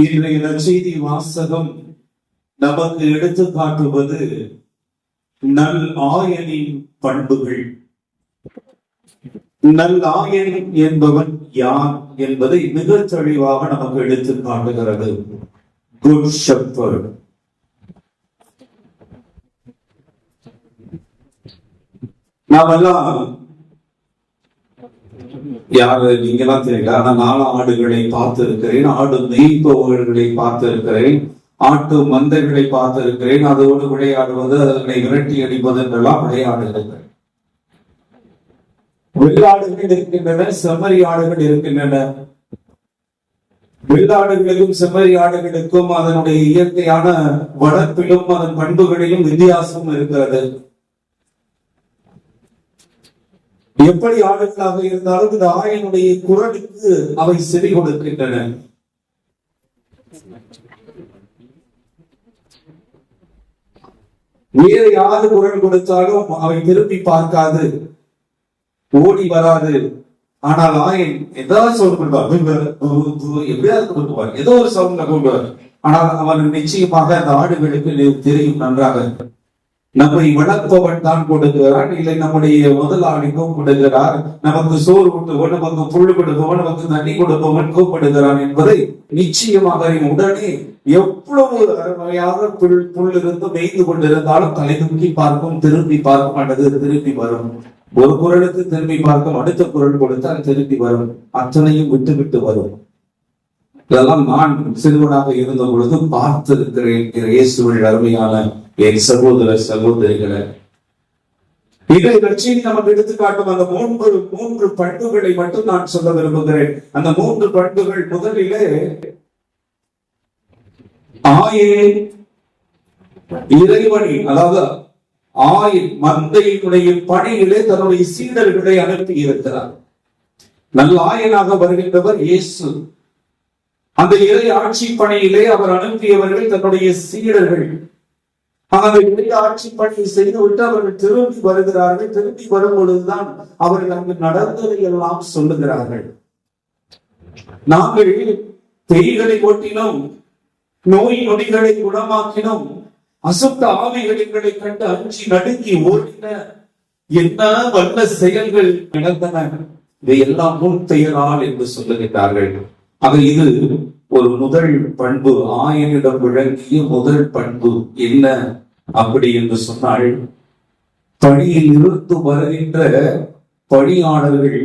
இன்றைய நற்செய்தி வாசகம் நமக்கு எடுத்து காட்டுவது நல் ஆயனின் பண்புகள். நல் ஆயன் என்பவன் யார் என்பதை மிக தெளிவாக நமக்கு எடுத்து காட்டுகிறது. குட் ஷெப்பர்ட் நாமெல்லாம் யாரு நீங்கெல்லாம் தெரியல ஆனா நானும் ஆடுகளை பார்த்து இருக்கிறேன் ஆடு மேய்ப்பவர்களை பார்த்து இருக்கிறேன் ஆட்டு மந்தைகளை பார்த்து இருக்கிறேன் அதோடு விளையாடுவது அதனை விரட்டி அடிப்பது என்றெல்லாம் விளையாடுகிறேன் வெள்ளாடுகள் இருக்கின்றன செம்மறி ஆடுகள் இருக்கின்றன. வெள்ளாடுகளுக்கும் செம்மறி ஆடுகளுக்கும் அதனுடைய இயற்கையான வளர்ப்பிலும் அதன் பண்புகளிலும் வித்தியாசம் இருக்கிறது. எப்படி ஆடுகளாக இருந்தாலும் இந்த ஆயனுடைய குரலுக்கு அவை செவி கொடுக்கின்றன. வேறு யாரு குரல் கொடுத்தாலும் அவை திரும்பி பார்க்காது. ஓடி வராது. ஆனால் ஆயன் ஏதாவது சவுண்ட் பண்ணுவார் எப்படியாவது கொடுப்பார். ஏதோ ஒரு சவுண்ட்ல கொண்டுவார் ஆனால் அவன் நிச்சயமாக அந்த ஆடுகளுக்கு தெரியும் நன்றாக. நம்மை வளர்ப்பவன் தான் கொடுக்கிறான் இல்லை நம்முடைய முதலாளிக்கும் கொடுக்கிறார் நமக்கு சோறு கொடுப்பவன் நமக்கு புல் கொடுப்பவன் நமக்கு தண்ணி கொடுப்பவன் கூப்பிடுகிறான் என்பதை நிச்சயமாக உடனே எவ்வளவு அருமையாக புல் புல் இருந்து மேய்ந்து கொண்டிருந்தாலும் தலை தூக்கி பார்க்கும் திரும்பி பார்க்கும் அல்லது திரும்பி வரும். ஒரு குரலுக்கு திரும்பி பார்க்கும் அடுத்த குரல் கொடுத்தால் திரும்பி வரும். அத்தனையும் விட்டு விட்டு வரும். இதெல்லாம் நான் சிறுவனாக இருந்த பொழுது பார்த்திருக்கிறேன் இயேசுவின் அருமையான என் சகோதர சகோதரிகளை. இதை நற்செய்தி நமக்கு எடுத்துக்காட்டும் அந்த மூன்று மூன்று பண்புகளை மட்டும் நான் சொல்ல விரும்புகிறேன். அந்த மூன்று பண்புகள் முதலிலே ஆயே இறைவனி அதாவது ஆயின் மந்தையினுடைய பணியிலே தன்னுடைய சீடர்களை அனுப்பி இருக்கிறார். நல்ல ஆயனாக வருகின்றவர் இயேசு. அந்த இறை ஆட்சி பணியிலே அவர் அனுப்பியவர்கள் தன்னுடைய சீடர்கள். அந்த இறை ஆட்சி பணியை செய்துவிட்டு அவர்கள் திரும்பி வருகிறார்கள். திரும்பி வரும் பொழுதுதான் அவர்கள் அங்கு நடந்ததை எல்லாம் சொல்லுகிறார்கள். நாங்கள் தேய்களை ஓட்டினோம் நோய் நொடிகளை குணமாக்கினோம் அசுத்த ஆவிகளை கண்டு அஞ்சி நடுங்கி ஓடின என்ன வல்ல செயல்கள் நடந்தன இதையெல்லாம் முன் பெயரால் என்று சொல்லுகிறார்கள் ஆக இது ஒரு முதல் பண்பு. ஆயனிடம் விளங்கிய முதல் பண்பு என்ன அப்படி என்று சொன்னால் பணியில் இருந்து வருகின்ற பணியாளர்கள்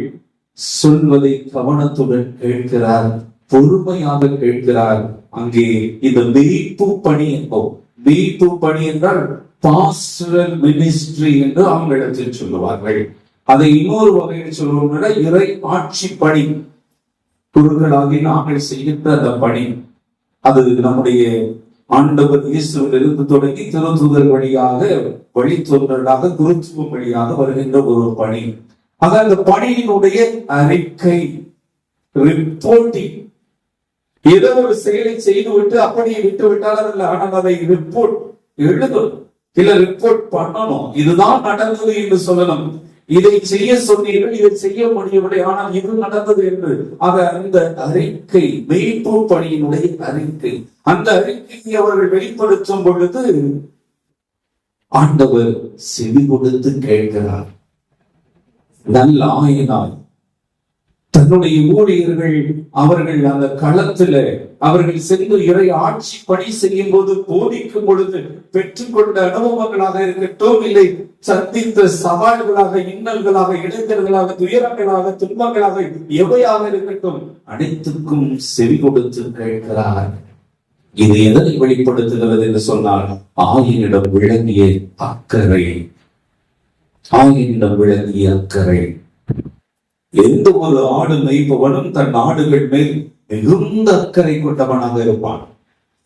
சொல்வதை கவனத்துடன் கேட்கிறார் பொறுமையாக கேட்கிறார். அங்கே இந்த மெய்ப்பு பணி என்போம். மெய்ப்பு பணி என்றால் பாஸ்டரல் மினிஸ்ட்ரி என்று ஆங்கிலத்தில் சொல்லுவார்கள். அதை இன்னொரு வகையில் சொல்லுவோம் இறை ஆட்சி பணி. குருக்களாகி நாங்கள் செய்கின்ற அந்த பணி அது நம்முடைய ஆண்டவர் இயேசுவிலிருந்து தொடங்கி திருத்துதல் வழியாக வழித்தொன்றலாக குருத்துவம் வழியாக வருகின்ற ஒரு பணி. ஆக அந்த பணியினுடைய அறிக்கை ரிப்போர்ட்டிங் ஏதோ ஒரு செயலை செய்துவிட்டு அப்படியே விட்டு விட்டாலும் இல்லை ஆனால் அதை ரிப்போர்ட் எழுதணும் இல்ல ரிப்போர்ட் பண்ணணும். இதுதான் நடந்தது என்று சொல்லணும். இதை செய்ய சொன்னீர்கள் இதை செய்ய முடியவில்லை. ஆனால் இது நடந்தது என்று. ஆக அந்த அறிக்கை மெய்ப்பு பணியினுடைய அறிக்கை. அந்த அறிக்கையை அவர்கள் வெளிப்படுத்தும் பொழுது ஆண்டவர் செவி கொடுத்து கேட்கிறார். நல்ல ஆயினாய் தன்னுடைய ஊழியர்கள் அவர்கள் அந்த களத்துல அவர்கள் சென்று இறை ஆட்சி பணி செய்யும் போது போதிக்கும் பொழுது பெற்றுக்கொண்ட அனுபவங்களாக இருக்கட்டும் இல்லை சந்தித்த சவால்களாக இன்னல்களாக இளைஞர்களாக துயரங்களாக துன்பங்களாக எவையாக இருக்கட்டும் அனைத்துக்கும் செவி கொடுத்து கேட்கிறார் இது எதனை வெளிப்படுத்துகிறது என்று சொன்னால் ஆயினிடம் விளங்கிய அக்கறை. ஆயினிடம் விளங்கிய அக்கறை. எந்த ஒரு ஆடு மெய்ப்பவனும் தன் ஆடுகள் மேல் மிகுந்த அக்கறை கொண்டவனாக இருப்பான்.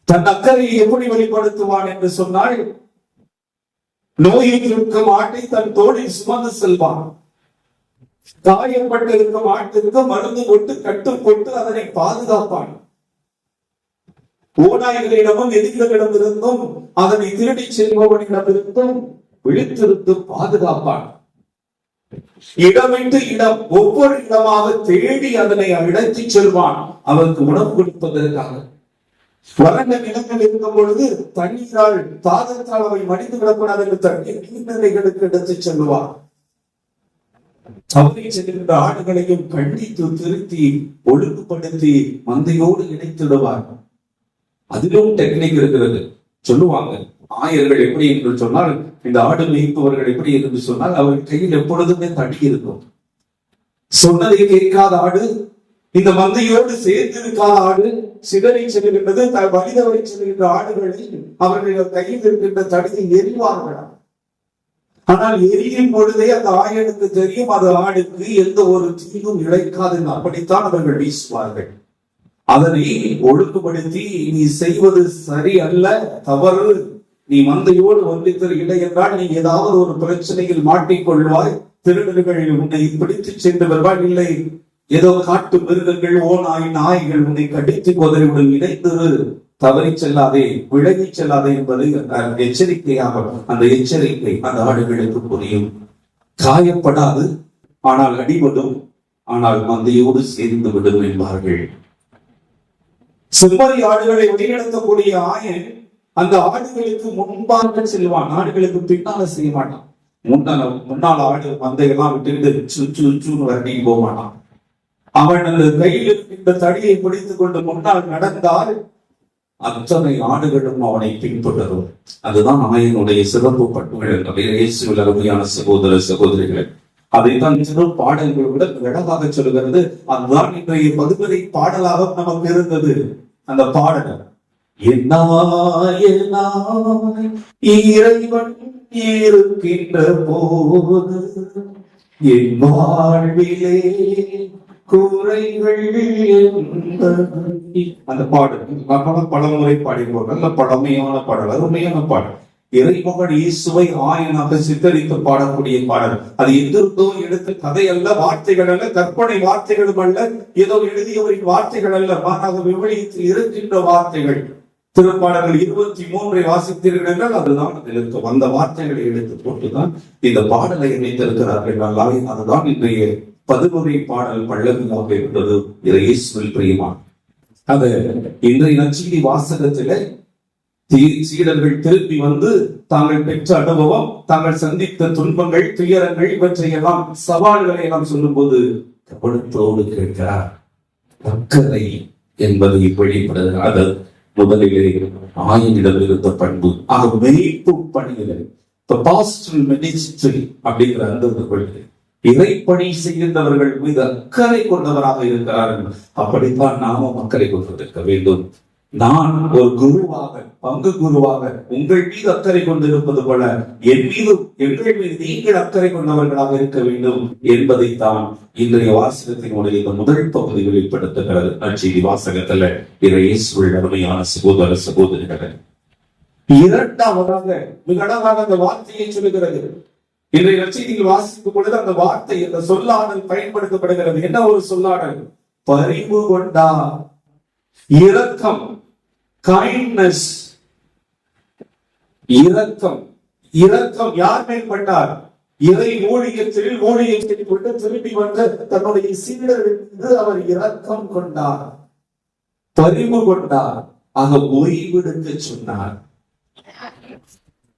தன் அக்கறையை எப்படி வெளிப்படுத்துவான் என்று சொன்னால் நோயில் இருக்கும் ஆட்டை தன் தோளில் சுமந்து செல்வான். காயப்பட்டு இருக்கும் ஆட்டிற்கு மருந்து போட்டு கட்டு போட்டு அதனை பாதுகாப்பான். ஓநாய்களிடமும் எதிரிகளிடமிருந்தும் அதனை திருடி செல்பவனிடமிருந்தும் விழித்திருந்து பாதுகாப்பான். இடமிட்டு இடம் ஒவ்வொரு இடமாக தேடி அதனை அழைத்துச் செல்வான். அவருக்கு உணவு கொடுப்பதற்காக. வறண்ட நிலங்கள் இருக்கும் பொழுது தண்ணீரால் தாகத்தால் அவை மடிந்து விடக்கூடாது என்று தண்ணீர் நீர்நிலைகளுக்கு எடுத்து செல்வார். தவறி செல்கின்ற ஆடுகளையும் கண்டித்து திருத்தி ஒழுங்குபடுத்தி மந்தையோடு இணைத்திடுவார். அதிலும் டெக்னிக் இருக்கிறது. சொல்லுவாங்க. ஆயர்கள் எப்படி என்று சொன்னால் இந்த ஆடு மேய்ப்பவர்கள் எப்படி என்று சொன்னால் அவர்கள் கையில் எப்பொழுதுமே தடி இருக்கும். சொன்னதை கேட்காத ஆடு இந்த மந்தையோடு சேர்ந்து இருக்காத ஆடு சிதறி செல்கின்றது த- செல்கின்ற ஆடுகளை அவர்கள் கையில் இருக்கின்ற தடியை எரிவார்கள்? ஆனால் எரியும் பொழுதே அந்த ஆயனுக்கு தெரியும் அது ஆடுக்கு எந்த ஒரு தீங்கும் இழைக்காது அப்படித்தான் அவர்கள் வீசுவார்கள். அதனை ஒழுங்குபடுத்தி நீ செய்வது சரி அல்ல தவறு நீ மந்தையோடு ஒன்றித்தர் இல்லை என்றால் நீ ஏதாவது ஒரு பிரச்சனையில் மாட்டிக்கொள்வாய். திருடர்கள் உன்னை பிடித்து சென்று வருவாய் இல்லை ஏதோ காட்டு மிருகங்கள் ஓநாய் நாய்கள் உன்னை கடித்து கொதறிவுடன் இணைந்து தவறி செல்லாதே விலகி செல்லாதே என்பது அந்த எச்சரிக்கையாக அந்த எச்சரிக்கை அந்த ஆடுகளுக்கு புரியும். காயப்படாது ஆனால் அடிபடும் ஆனால் மந்தையோடு சேர்ந்து விடும் என்பார்கள். செம்மறி ஆடுகளை வழிநடத்தக்கூடிய ஆயன் அந்த ஆடுகளுக்கு முன்பாக செல்வான். ஆடுகளுக்கு பின்னால செய்ய மாட்டான் முன்னால முன்னால் ஆடு மந்தையெல்லாம் விட்டுக்கிட்டு சுச்சு சுன்னு வரணிக்கு போக மாட்டான் அவன் அந்த கையில் இருக்கின்ற தடியை பிடித்துக் கொண்டு முன்னால் நடந்தால் அத்தனை ஆடுகளும் அவனை பின்பற்றரும் அதுதான் ஆயனுடைய சிறப்பு பட்டுகள் இயேசுவில் அருமையான சகோதர சகோதரிகள். அதைத்தான் சிறு பாடல்கள் விட அழகாக சொல்கிறது அதுதான் இன்றைய பதுவரை பாடலாக நமக்கு இருந்தது. அந்த பாடல். இறைவன் இருக்கின்ற போது என் வாழ்விலே குறைகள் அந்த பாடல் நம்ம பலமுறை பாடிப்போம் நல்ல பழமையான பாடல் அருமையான பாடல். இறைமகன் இயேசுவை ஆயனாக சித்தரித்து பாடக்கூடிய பாடல். அது எதிர்த்தோ எடுத்து கதை அல்ல வார்த்தைகள் அல்ல கற்பனை வார்த்தைகளும் அல்ல. ஏதோ எழுதியவரின் வார்த்தைகள் அல்ல. மாறாக விவரித்து இருக்கின்ற வார்த்தைகள். திருப்பாடல்கள் இருபத்தி மூன்றை வாசித்தீர்கள் என்றால் அதுதான் அதில் இருக்கும் அந்த வார்த்தைகளை எடுத்து போட்டுதான் இந்த பாடலை இணைத்திருக்கிறார்கள். நல்லாவே அதுதான் இன்றைய பதுமுறை பாடல் பள்ளங்களாக இருந்தது. இது இயேசுவில் பிரியமான அது இன்றைய நச்சினி வாசகத்திலே தீ- சீடர்கள் திருப்பி வந்து தாங்கள் பெற்ற அனுபவம் தாங்கள் சந்தித்த துன்பங்கள் துயரங்கள் இவற்றை எல்லாம் சவால்களை எல்லாம் சொல்லும்போது கவனத்தோடு கேட்கிறார். அக்கறை என்பது வெளிப்படுகிறார் முதலிலே ஆயினிடம் இருந்த பண்பு. ஆக மெய்ப்பு பணிகளை. இப்ப பாஸ்டல் மினிஸ்ட்ரி அப்படிங்கிற அந்த ஒரு கொள்கை இறைப்பணி செய்கின்றவர்கள் மீது அக்கறை கொண்டவராக இருக்கிறார்கள். அப்படித்தான் நாமும் அக்கறை கொண்டிருக்க வேண்டும். நான் ஒரு குருவாக பங்கு குருவாக உங்கள் மீது அக்கறை கொண்டிருப்பது போல என் மீது எங்கள் மீது நீங்கள் அக்கறை கொண்டவர்களாக இருக்க வேண்டும் என்பதைத்தான் இன்றைய வாசகத்தினுடைய இந்த முதல் பகுதி வெளிப்படுத்துகிறது. நற்செய்தி வாசகத்துல இதை இயேசுவில் அருமையான சகோதர சகோதரிகளை. இரண்டாவதாக மிக அழகாக அந்த வார்த்தையை சொல்லுகிறது. இன்றைய நற்செய்தியில் வாசிக்கும் பொழுது அந்த வார்த்தை அந்த சொல்லாடல் பயன்படுத்தப்படுகிறது. என்ன ஒரு சொல்லாடல்? பரிவு கொண்டா இரக்கம். கைண்ட்னஸ் இரக்கம். இரக்கம் யார் மேற்பட்டார் இதை இறை ஊழியத்தில் ஊழியத்தில் கொண்டு திரும்பி வந்த தன்னுடைய சீடர்கள் மீது அவர் இரக்கம் கொண்டார். பரிவு கொண்டார். ஆக ஓய்வெடுக்க சொன்னார்.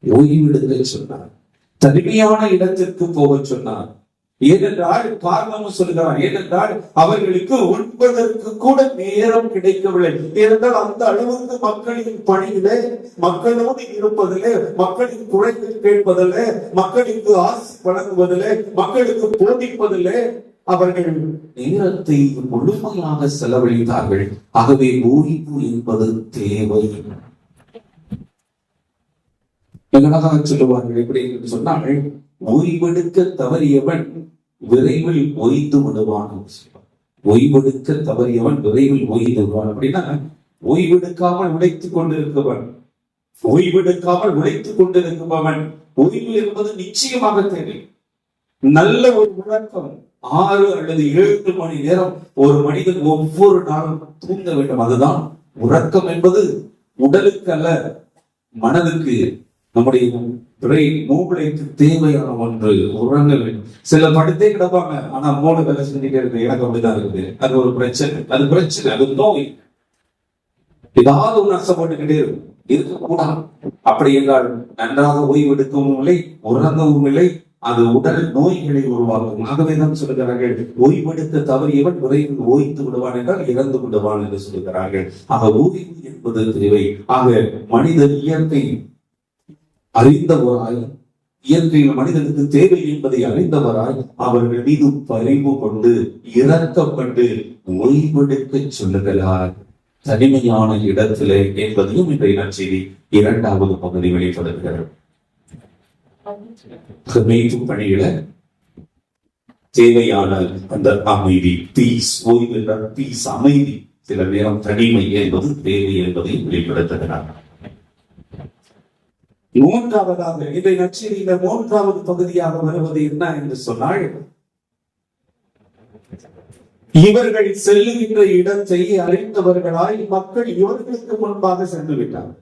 ஓய்வெடுக்க சொன்னார். தனிமையான இடத்திற்கு போக சொன்னார். ஏனென்றால் காரணமும் சொல்கிறார் ஏனென்றால் அவர்களுக்கு உண்பதற்கு கூட நேரம் கிடைக்கவில்லை. ஏனென்றால் அந்த அளவுக்கு மக்களின் பணியிலே மக்களோடு இருப்பதிலே மக்களின் குறைகள் கேட்பதிலே மக்களுக்கு ஆசி வழங்குவதிலே மக்களுக்கு போதிப்பதிலே அவர்கள் நேரத்தை முழுமையாக செலவழித்தார்கள். ஆகவே ஓய்வு என்பது தேவை. அழகாக சொல்லுவார்கள் எப்படி என்று சொன்னார்கள் ஓய்வெடுக்க தவறியவன் விரைவில் ஓய்ந்து விடுவான். ஓய்வெடுக்க தவறியவன் விரைவில் ஓய்ந்து விடுவான். அப்படின்னா ஓய்வெடுக்காமல் உழைத்துக் கொண்டிருப்பவன் ஓய்வெடுக்காமல் உழைத்துக் கொண்டிருப்பவன் ஓய்வு என்பது நிச்சயமாக தேவை. நல்ல ஒரு உறக்கம் ஆறு அல்லது ஏழு மணி நேரம் ஒரு மனிதன் ஒவ்வொரு நாளும் தூங்க வேண்டும். அதுதான் உறக்கம் என்பது உடலுக்கு அல்ல மனதுக்கு நம்முடைய பிரெயின் மூளைக்கு தேவையான ஒன்று உரங்கள் சில படுத்தே கிடப்பாங்க. ஆனா மூளை வேலை செஞ்சுட்டே இருக்கு. எனக்கு அப்படிதான் இருக்குது. அது ஒரு பிரச்சனை. அது பிரச்சனை. அது நோய். ஏதாவது ஒன்று நஷ்டப்பட்டுக்கிட்டே இருக்கும். இருக்கக்கூடாது அப்படி என்றால் நன்றாக ஓய்வெடுக்கவும் இல்லை உறங்கவும் இல்லை. அது உடல் நோய்களை உருவாக்கும். ஆகவே தான் சொல்லுகிறார்கள் ஓய்வெடுக்க தவறியவன் விரைவில் ஓய்ந்து விடுவான் என்றால் இறந்து விடுவான் என்று சொல்லுகிறார்கள். ஆக ஓய்வு என்பது தேவை. ஆக மனித இயற்கை அறிந்தவராய் இயற்கையில் மனிதனுக்கு தேவை என்பதை அறிந்தவராய் அவர்கள் மீது பரிவு கொண்டு இறக்கப்பட்டு ஓய்வெடுக்க சொல்லுகிறார். தனிமையான இடத்திலே என்பதையும் இன்றைய நற்செய்தி இரண்டாவது பகுதி வெளிப்படுகிறது மீட்பு பணியில தேவையான அந்த அமைதி பீஸ் ஓய்வு பீஸ் அமைதி சில நேரம் தனிமை என்பது தேவை என்பதை வெளிப்படுத்துகிறார். மூன்றாவதாக இதை நச்சரியில மூன்றாவது பகுதியாக வருவது என்ன என்று சொன்னால் இவர்கள் செல்லுகின்ற இடத்தை அறிந்தவர்களாய் மக்கள் இவர்களுக்கு முன்பாக சென்று விட்டார்கள்.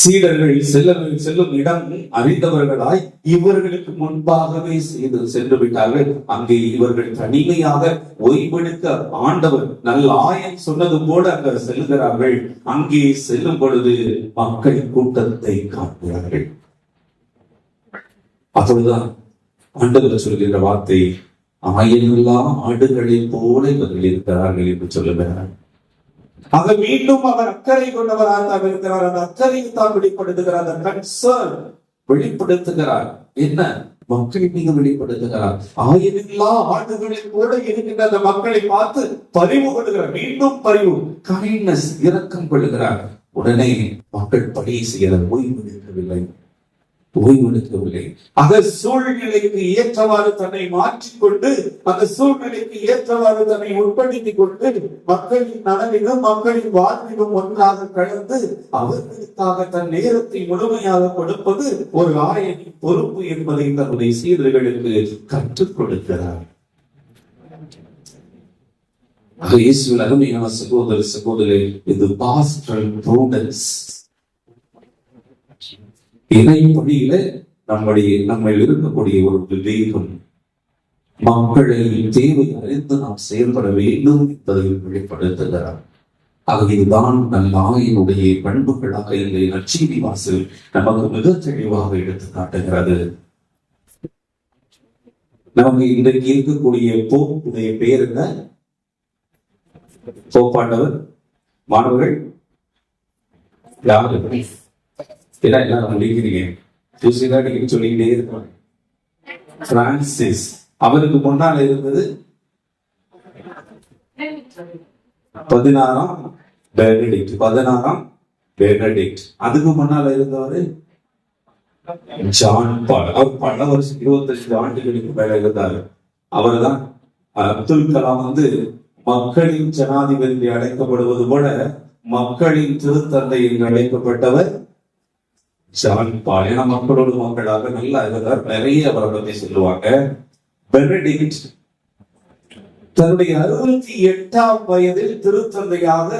சீடர்கள் செல்லும் செல்லும் இடம் அறிந்தவர்களாய் இவர்களுக்கு முன்பாகவே இது சென்று விட்டார்கள். அங்கே இவர்கள் தனிமையாக ஓய்வெடுக்க ஆண்டவர் நல்ல ஆயன் சொன்னது போல அங்க செல்கிறார்கள். அங்கே செல்லும் பொழுது மக்கள் கூட்டத்தை காட்டுகிறார்கள் அப்பொழுதுதான் ஆண்டவர் சொல்கின்ற வார்த்தை ஆயிரமில்லா ஆடுகளை போல இவர்கள் இருக்கிறார்கள் என்று சொல்லுகிறார்கள் ஆக மீண்டும் அவர் அக்கறை கொண்டவராக இருக்கிறார் அந்த அக்கறையை தான் வெளிப்படுத்துகிறார். அந்த கன்சர்ன் வெளிப்படுத்துகிறார். என்ன? மக்கள் மீது வெளிப்படுத்துகிறார். ஆயிரமில்லா ஆண்டுகளில் கூட இருக்கின்ற அந்த மக்களை பார்த்து பதிவு கொள்கிறார். மீண்டும் பறிவு கைண்ட்னஸ் இரக்கம் கொள்கிறார். உடனே மக்கள் பணி செய்ய ஓய்வு எடுக்கவில்லை. ஓய்வெடுக்கவில்லை. அந்த சூழ்நிலைக்கு ஏற்றவாறு தன்னை மாற்றிக்கொண்டு அந்த சூழ்நிலைக்கு ஏற்றவாறு தன்னை உட்படுத்திக் கொண்டு மக்களின் நலனிலும் மக்களின் வாழ்விலும் ஒன்றாக கலந்து அவர்களுக்காக தன் நேரத்தை முழுமையாக கொடுப்பது ஒரு ஆயனின் பொறுப்பு என்பதை தன்னுடைய சீடர்களுக்கு கற்றுக் கொடுக்கிறார். இயேசுவின் அருமையான சகோதர சகோதரி இது பாஸ்டல் ப்ரூடன்ஸ் இணை நம்முடைய நம்மில் இருக்கக்கூடிய ஒரு விவேகம் மக்களை தேவை அறிந்து நாம் செயல்பட வேண்டும் என்பதை வெளிப்படுத்துகிறார். ஆக நம் ஆயினுடைய பண்புகளாக இல்லை லட்சுமி வாசல் நமக்கு மிக தெளிவாக எடுத்து காட்டுகிறது. நமக்கு இன்றைக்கு இருக்கக்கூடிய போப்புடைய பெயர் என்ன? போப்பாண்டவர் மாணவர்கள்? யாரு? ஏன்னா எல்லாரும் முடிக்கிறீங்க தூசிதா நீங்க சொல்லிக்கிட்டே இருப்பாங்க. பிரான்சிஸ் அவருக்கு முன்னால் இருந்தது பதினாறாம் பெர்னடிக்ட் பதினாறாம் பெர்னடிக்ட் அதுக்கு முன்னால இருந்தவரு ஜான் பால் அவர் பல வருஷம் இருபத்தஞ்சு ஆண்டுகளுக்கு மேல இருந்தாரு. அவர் தான் அப்துல் கலாம் வந்து மக்களின் ஜனாதிபதி அழைக்கப்படுவது போல மக்களின் திருத்தந்தை என்று அழைக்கப்பட்டவர் ஜான் பால் ஏன்னா மக்களோடு மக்களாக நல்லா இருந்தார் நிறைய அவரை பத்தி சொல்லுவாங்க. பெனடிக்ட் தன்னுடைய அறுபத்தி எட்டாம் வயதில் திருத்தந்தையாக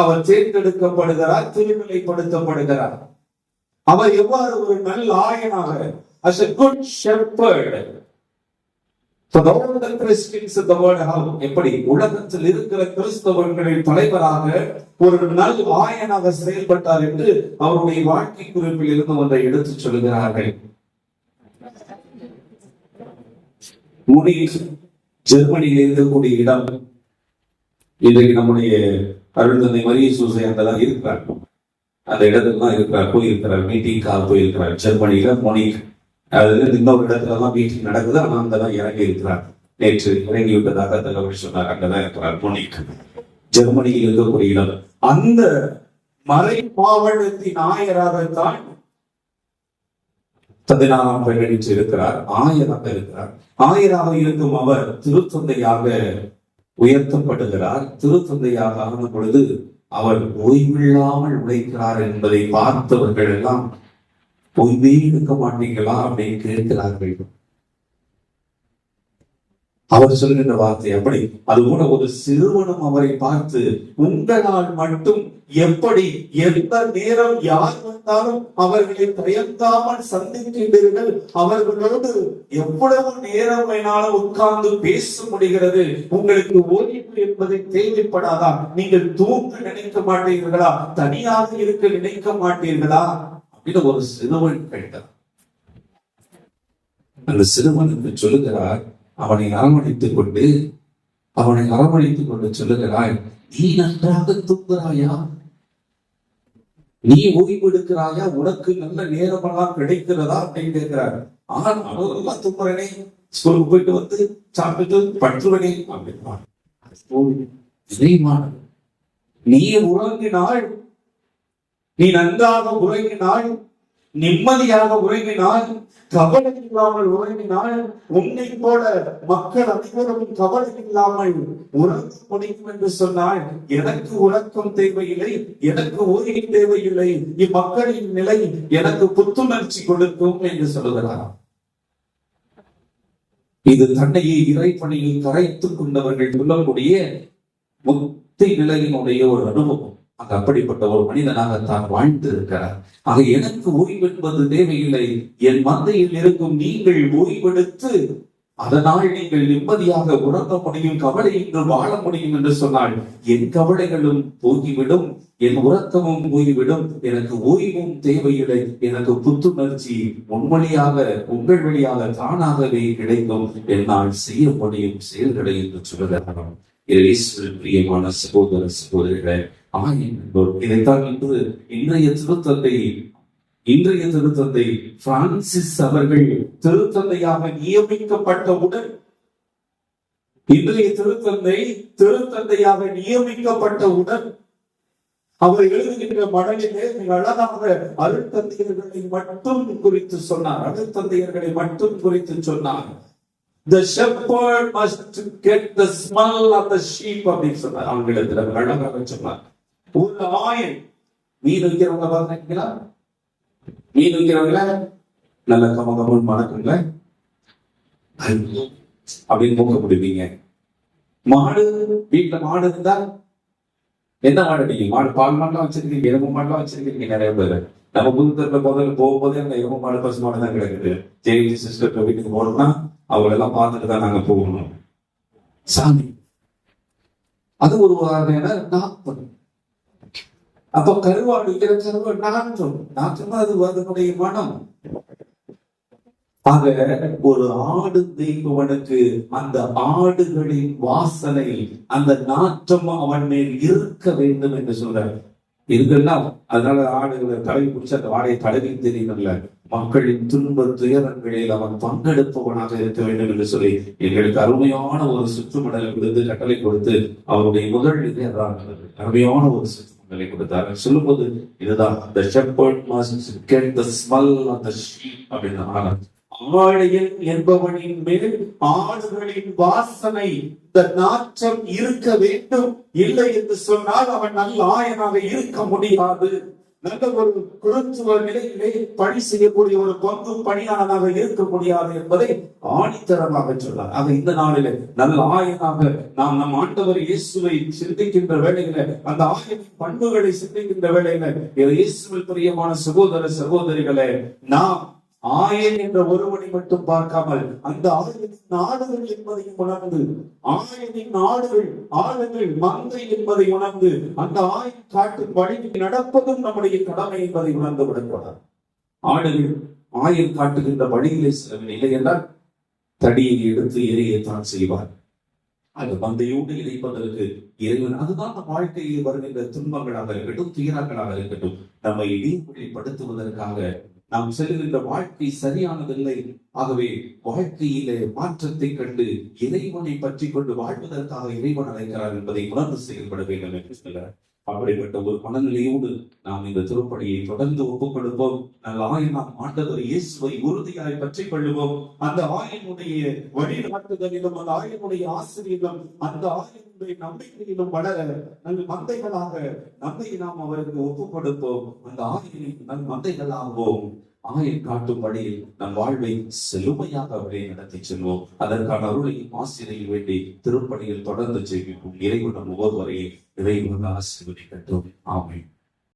அவர் தேர்ந்தெடுக்கப்படுகிறார் திருநிலைப்படுத்தப்படுகிறார். அவர் எவ்வாறு ஒரு நல்ல ஆயனாக அஸ் a குட் ஷெப்பர்ட் எப்படி? உலகத்தில் இருக்கிற கிறிஸ்தவர்களின் தலைவராக ஒரு நல் ஆயனாக செயல்பட்டார் என்று அவருடைய வாழ்க்கை குறிப்பில் இருந்து ஒன்றை எடுத்துச் சொல்கிறார்கள். ஜெர்மனியில் இருக்கக்கூடிய இடம். இன்றைக்கு நம்முடைய அருள்தந்தை மரிய சூசை அங்கதான் இருக்கிறார். அந்த இடத்துல தான் இருக்கிறார் போயிருக்கிறார் மீட்டிங்காக போயிருக்கிறார். ஜெர்மனியில முனிக் அது இன்னொரு இடத்துல தான் மீட்டிங் நடக்குது ஆனா அங்கதான் இறங்கி இருக்கிறார். நேற்று இறங்கி விட்டதாக தகவல் சொன்னார். அங்கதான் இருக்கிறார் முனிக். ஜெர்மனியில் இருக்கக்கூடிய இடம். அந்த மலை மாவட்டத்தின் ஆயராகத்தான் பதினாறாம் பெண்ணிட்டு இருக்கிறார். ஆயராக இருக்கிறார். ஆயராக இருக்கும் அவர் திருத்தந்தையாக உயர்த்தப்படுகிறார். திருத்தந்தையாக ஆன பொழுது அவர் ஓய்வில்லாமல் உழைக்கிறார் என்பதை பார்த்தவர்கள் எல்லாம் ஓய்வே இருக்க மாட்டீங்களா அப்படின்னு கேட்கிறார்கள். அவர் சொல்லுகின்ற வார்த்தை அப்படி. அது கூட ஒரு சிறுவனும் அவரை பார்த்து உங்களால் மட்டும் எப்படி எந்த நேரம் யார் வந்தாலும் அவர்களை தயங்காமல் சந்திக்கின்றீர்கள்? அவர்களோடு எவ்வளவு நேரம் வேணாலும் உட்கார்ந்து பேச முடிகிறது? உங்களுக்கு ஓய்வு என்பதை தேவைப்படாதா? நீங்கள் தூங்க நினைக்க மாட்டீர்களா? தனியாக இருக்க நினைக்க மாட்டீர்களா? இது ஒரு சிறுவன் கேட்டார் அந்த சிறுவனுக்கு சொல்லுகிறார் அவனை அரவணைத்துக் கொண்டு அவனை அரவணைத்துக் கொண்டு சொல்லுகிறாய் நீ நன்றாக தூங்குறாயா நீ ஓய்வு எடுக்கிறாயா உனக்கு நல்ல நேரமெல்லாம் கிடைக்கிறதா? அப்படின்னு கேட்கிறார். ஆனால் நல்லா தூங்குறேனே. ஸ்கூலுக்கு போயிட்டு வந்து சாப்பிட்டு பற்றுவனே அப்படின்னா. நீ உறங்கினாள் நீ நன்றாக உறங்கினாய் நிம்மதியாக உறங்கினாய் கவலை இல்லாமல் உறங்கினாள் உன்னை போல மக்கள் அனைவரும் கவலை இல்லாமல் உறங்க முடியும் என்று சொன்னால் எனக்கு உறக்கம் தேவையில்லை எனக்கு ஓய்வு தேவையில்லை. இம்மக்களின் நிலை எனக்கு புத்துணர்ச்சி கொடுக்கும் என்று சொல்லுகிறார். இது தன்னையே இறைப்பணியில் கரைத்துக் கொண்டவர்கள் சொல்லக்கூடிய முக்தி நிலையினுடைய ஒரு அனுபவம். அங்கு அப்படிப்பட்ட ஒரு மனிதனாக தான் வாழ்ந்து இருக்கிறார் ஆக எனக்கு ஓய்வென்பது தேவையில்லை. என் மந்தையில் இருக்கும் நீங்கள் ஓய்வெடுத்து அதனால் நீங்கள் நிம்மதியாக உறங்க முடியும் கவலை என்று வாழ முடியும் என்று சொன்னால் என் கவலைகளும் போகிவிடும் என் உறக்கமும் போய்விடும். எனக்கு ஓய்வும் தேவையில்லை. எனக்கு புத்துணர்ச்சி உண்மொழியாக உங்கள் வழியாக தானாகவே கிடைக்கும். என்னால் செய்ய முடியும் செயல்களை என்று சொல்லுகிறார் பிரியமான சகோதர சகோதரிகளே ஆயின் இதைத்தான் இன்று இன்றைய திருத்தந்தை இன்றைய திருத்தந்தை பிரான்சிஸ் அவர்கள் திருத்தந்தையாக நியமிக்கப்பட்டவுடன் இன்றைய திருத்தந்தை திருத்தந்தையாக நியமிக்கப்பட்டவுடன் அவர் எழுதுகின்ற மடலிலே மிக அழகாக அருட்தந்தையர்களை மட்டும் குறித்து சொன்னார். அருட்தந்தையர்களை மட்டும் குறித்து சொன்னார். The shepherd must get the smell of the sheep அப்படின்னு சொன்னார். ஆங்கிலத்தில் அழகாக சொன்னார். ஒரு ஆயில் மீன் வைக்கிறவங்க பாத்தீங்களா மீன் வைக்கிறவங்கள நல்ல கம கமன் மணக்குங்கள அப்படின்னு போக்க முடிவீங்க மாடு வீட்டுல மாடு இருந்தா என்ன மாடு நீங்க? மாடு பால் மாடுலாம் வச்சிருக்கீங்க எருமை மாடுலாம் வச்சிருக்கீங்க நிறைய பேர். நம்ம புதுத்தரில் முதல்ல போகும்போதே அந்த எருமை மாடு பசு மாடு தான் கிடைக்குது. ஜெயந்தி சிஸ்டர் வீட்டுக்கு போனோம்னா அவங்க எல்லாம் பார்த்துட்டு தான் நாங்க போகணும். சாமி. அது ஒரு வகையான நாற்பது அப்ப கருவாடு இருக்கிற கருவாடு நாற்றம் அது அதனுடைய மனம். ஆக ஒரு ஆடு தெய்வனுக்கு அந்த ஆடுகளின் வாசனை அந்த நாற்றம் அவன் மேல் இருக்க வேண்டும் என்று சொல்றார். இருக்கலாம் அதனால ஆடுகளை தலை பிடிச்ச அந்த வாடையை தடவி தெரியல மக்களின் துன்ப துயரங்களில் அவன் பங்கெடுப்பவனாக இருக்க வேண்டும் என்று சொல்லி எங்களுக்கு அருமையான ஒரு சுற்றுமடலை கொடுத்து கட்டளை கொடுத்து அவருடைய முதல் இதே அருமையான ஒரு நிலை கொடுத்தாரு. சொல்லும் போது இதுதான் the shepherd must get the smell of the sheep அப்படின்னு ஆழையன் என்பவனின் மேல் ஆடுகளின் வாசனை இந்த நாற்றம் இருக்க வேண்டும். இல்லை என்று சொன்னால் அவன் நல்ல ஆயனாக இருக்க முடியாது. நல்ல ஒரு குருத்துவ நிலையிலே பணி செய்யக்கூடிய ஒரு பங்கு பணியாளனாக இருக்க முடியாது என்பதை ஆணித்தரமாக சொன்னார் அது இந்த நாளிலே நல்ல ஆயனாக நாம் நம் ஆண்டவர் இயேசுவை சிந்திக்கின்ற வேலையில அந்த ஆயின் பண்புகளை சிந்திக்கின்ற வேலையில இயேசுவில் பிரியமான சகோதர சகோதரிகளே நாம் ஆயன் என்ற ஒருவனை மட்டும் பார்க்காமல் அந்த ஆயனின் நாடுகள் என்பதையும் உணர்ந்து ஆயனின் நாடுகள் ஆளுங்கள் மந்தை என்பதை உணர்ந்து அந்த ஆயன் காட்டும் வழியில் நடப்பதும் நம்முடைய கடமை என்பதை உணர்ந்து விடக்கூடாது ஆடுகள் ஆயன் காட்டுகின்ற வழியிலே செல்லவில்லை. இல்லை என்றால் தடியை எடுத்து எரியத்தான் செய்வார். அந்த மந்தையோடு இணைப்பதற்கு இறைவன் அதுதான் நம் வாழ்க்கையில் வருகின்ற துன்பங்களாக இருக்கட்டும் துயரங்களாக இருக்கட்டும் நம்மை இடைவெளிப்படுத்துவதற்காக நாம் செல்லுகின்ற வாழ்க்கை சரியானதில்லை. ஆகவே வாழ்க்கையிலே மாற்றத்தை கண்டு இறைவனை பற்றி கொண்டு வாழ்வதற்காக இறைவன் அழைக்கிறார் என்பதை உணர்ந்து செயல்பட வேண்டும் என்று சொல்ல அப்படிப்பட்ட ஒரு மனநிலையோடு நாம் இந்த திருப்பணியை தொடர்ந்து ஒப்புக் கொடுப்போம் நல்ல ஆயனாம் ஆண்டவர் இயேசுவை உறுதியாய் பற்றி கொள்ளுவோம் அந்த ஆயனுடைய வழிநாட்டுதலிலும் அந்த ஆயனுடைய ஆசிரியர்களும் அந்த ஆயனுடைய நம்பிக்கையிலும் வளர நல்ல மந்தைகளாக நம்மை நாம் அவருக்கு ஒப்புக் கொடுப்போம் அந்த ஆயனின் நல் மந்தைகளாகவும். ஆயில் காட்டும் வழியில் நம் வாழ்வை செழுமையாக அவரே நடத்தி செல்வோம். அதற்கான அருளையும் ஆசிரியை வேண்டி திருப்பணியில் தொடர்ந்து ஜெயிக்கும் இறைவன் நம் ஒவ்வொருவரையும் இறைவன் ஆசீர்வதிக்கட்டும் ஆமை